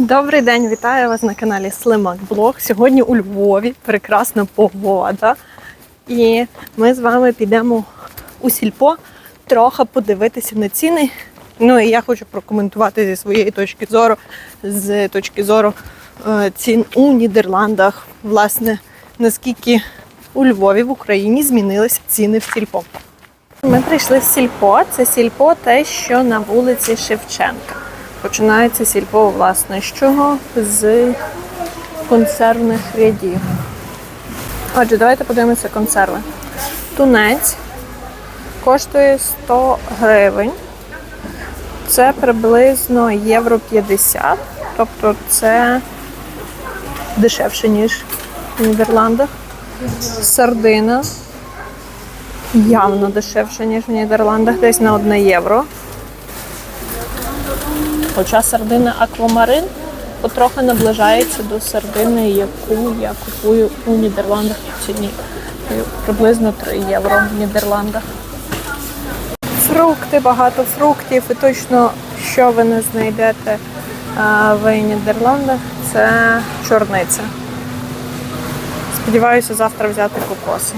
Добрий день, вітаю вас на каналі Слимак Блог. Сьогодні у Львові прекрасна погода. І ми з вами підемо у сільпо трохи подивитися на ціни. Ну і я хочу прокоментувати зі своєї точки зору, з точки зору е, цін у Нідерландах, власне, наскільки у Львові в Україні змінилися ціни в сільпо. Ми прийшли в сільпо. Це сільпо те, що на вулиці Шевченка. Починається сільпо, власне, з чого? З консервних рядів. Отже, давайте подивимося консерви. Тунець коштує 100 гривень. Це приблизно євро 50. Тобто це дешевше, ніж в Нідерландах. Сардина явно дешевше, ніж в Нідерландах, десь на 1 євро. Хоча сардина аквамарин потрохи наближається до сардини, яку я купую у Нідерландах в ціні. Приблизно 3 євро в Нідерландах. Фрукти, багато фруктів, і точно, що ви не знайдете в Нідерландах, це чорниця. Сподіваюся, завтра взяти кокоси.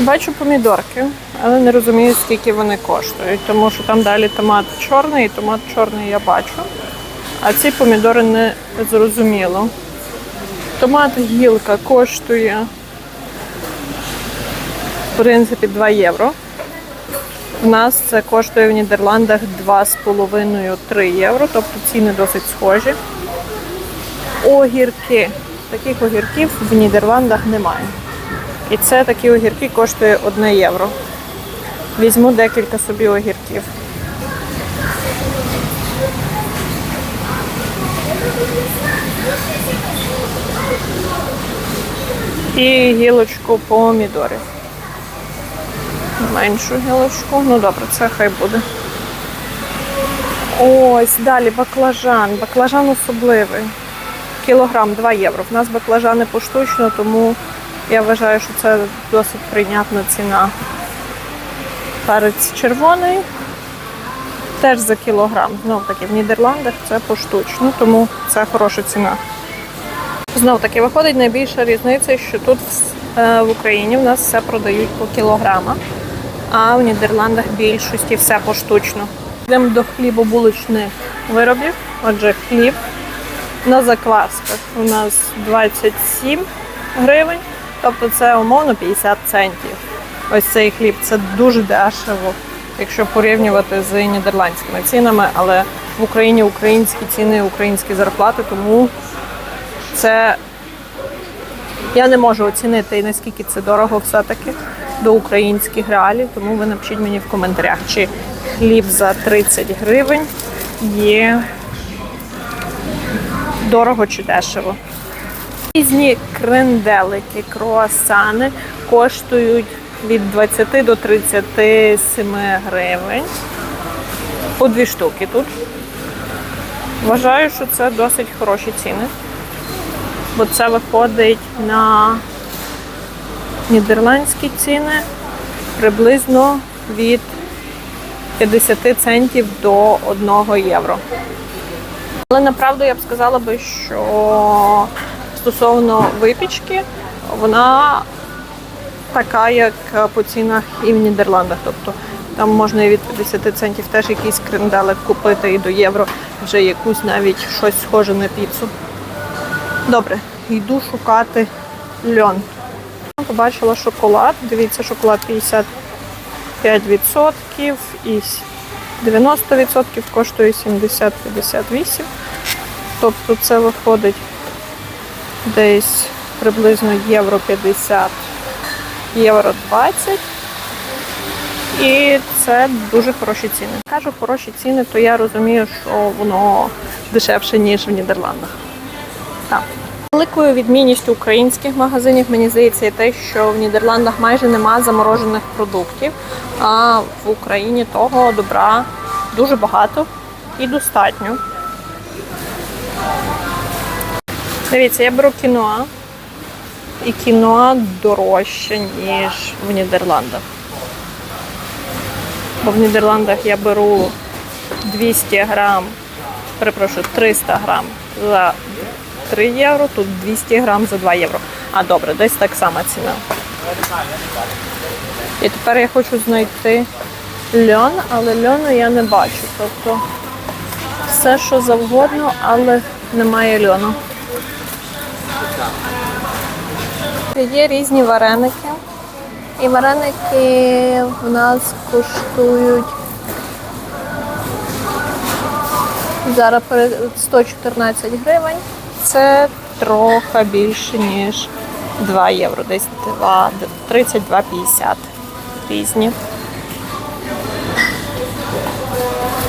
Бачу помідорки, але не розумію, скільки вони коштують, тому що там далі томат чорний, і томат чорний я бачу. А ці помідори не зрозуміло. Томат гілка коштує, в принципі, 2 євро. У нас це коштує в Нідерландах 2,5-3 євро, тобто ціни досить схожі. Огірки. Таких огірків в Нідерландах немає. І це такі огірки коштує 1 євро. Візьму декілька собі огірків. І гілочку помідорів. Меншу гілочку. Ну добре, це хай буде. Ось, далі баклажан. Баклажан особливий. Кілограм 2 євро. В нас баклажани поштучно, тому я вважаю, що це досить прийнятна ціна. Перець червоний теж за кілограм. Знов таки в Нідерландах це поштучно, тому це хороша ціна. Знов таки виходить найбільша різниця, що тут е, в Україні в нас все продають по кілограмах, а в Нідерландах більшості все поштучно. Йдемо до хлібобулочних виробів. Отже, хліб на заквасках у нас 27 гривень, тобто це умовно 50 центів. Ось цей хліб це дуже дешево, якщо порівнювати з нідерландськими цінами, але в Україні українські ціни, українські зарплати, тому це я не можу оцінити наскільки це дорого все-таки до українських реалій, тому ви напишіть мені в коментарях, чи хліб за 30 гривень є дорого чи дешево. Різні кренделики, круасани коштують від 20 до 37 гривень. По дві штуки тут. Вважаю, що це досить хороші ціни. Бо це виходить на нідерландські ціни приблизно від 50 центів до 1 євро. Але направду я б сказала би, що стосовно випічки, вона така, як по цінах і в Нідерландах. Тобто там можна і від 50 центів теж якийсь кренделик купити і до євро вже якусь навіть щось схоже на піцу. Добре, йду шукати льон. Побачила шоколад. Дивіться, шоколад 55% і 90% коштує 70-58. Тобто це виходить десь приблизно євро 50, євро 20. І це дуже хороші ціни. Кажу хороші ціни, то я розумію, що воно дешевше, ніж в Нідерландах. Так. Великою відмінністю українських магазинів, мені здається, є те, що в Нідерландах майже нема заморожених продуктів, а в Україні того добра дуже багато і достатньо. Дивіться, я беру кіноа, і кіноа дорожче, ніж в Нідерландах. Бо в Нідерландах я беру 200 грам перепрошую, 300 грам за 3 євро, тут 200 грам за 2 євро. А добре, десь так сама ціна. І тепер я хочу знайти льон, але льону я не бачу. Тобто все, що завгодно, але немає льону. Є різні вареники. І вареники в нас коштують зараз 114 гривень. Це трохи більше, ніж 2 євро, десь 2, 32,50 різні.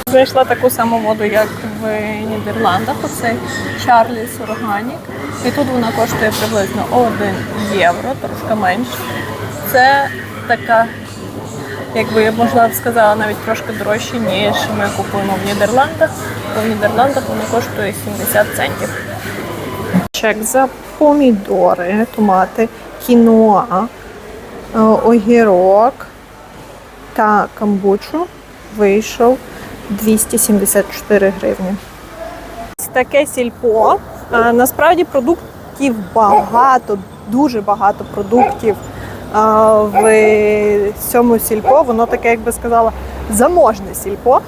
Знайшла таку саму воду, як в Нідерландах. Оце Чарліс Органік. І тут вона коштує приблизно 1 євро, трошки менше. Це така, як би я можна б сказала, навіть трошки дорожче, ніж ми купуємо в Нідерландах. Бо в Нідерландах вона коштує 70 центів. Чек за помідори, томати, кіноа, е, огірок та камбучу вийшов 274 гривні. Таке сільпо. Насправді продуктів багато, дуже багато продуктів в цьому сільпо. Воно таке, як би сказала, заможне сільпо.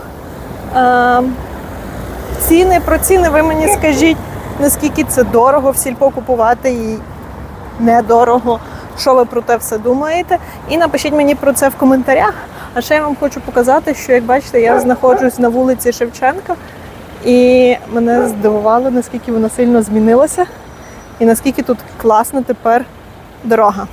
Ціни про ціни ви мені скажіть, наскільки це дорого в сільпо купувати і недорого. Що ви про те все думаєте? І напишіть мені про це в коментарях. А ще я вам хочу показати, що як бачите, я знаходжусь на вулиці Шевченка, і мене здивувало, наскільки вона сильно змінилася, і наскільки тут класна тепер дорога.